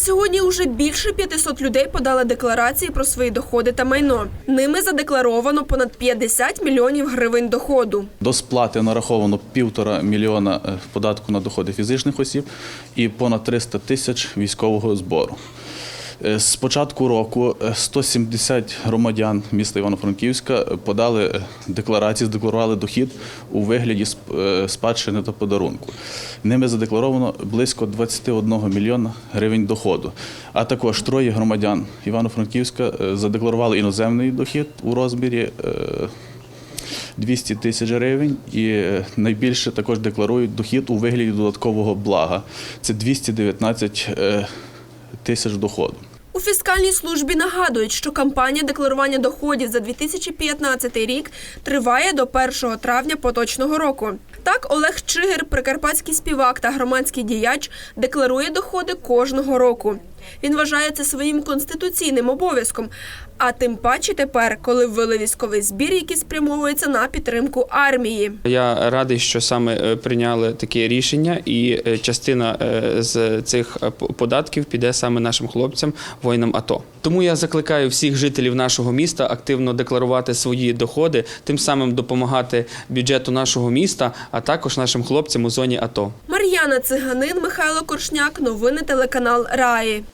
сьогодні уже більше 500 людей подали декларації про свої доходи та майно. Ними задекларовано понад 50 мільйонів гривень доходу. До сплати нараховано півтора мільйона е, податку на доходи фізичних осіб і понад 300 тисяч військового збору. Е, З початку року е, 170 громадян міста Івано-Франківська е, подали е, декларації, здекларували дохід у вигляді сп- е, спадщини та подарунку. Ними задекларовано близько 21 мільйона гривень доходу. А також троє громадян Івано-Франківська е, задекларували іноземний дохід у розмірі е, 200 тисяч гривень і е, найбільше також декларують дохід у вигляді додаткового блага. Це 219 е, тисяч доходу. У фіскальній службі нагадують, що кампанія декларування доходів за 2015 рік триває до 1 травня поточного року. Так, Олег Чигир, прикарпатський співак та громадський діяч, декларує доходи кожного року. Він вважає це своїм конституційним обов'язком. А тим паче тепер, коли ввели військовий збір, який спрямовується на підтримку армії. Я радий, що саме е, прийняли таке рішення, і е, частина е, з цих податків піде саме нашим хлопцям, воїнам АТО. Тому я закликаю всіх жителів нашого міста активно декларувати свої доходи, тим самим допомагати бюджету нашого міста, а також нашим хлопцям у зоні АТО. Мар'яна Циганин, Михайло Коршняк. Новини телеканал Раї.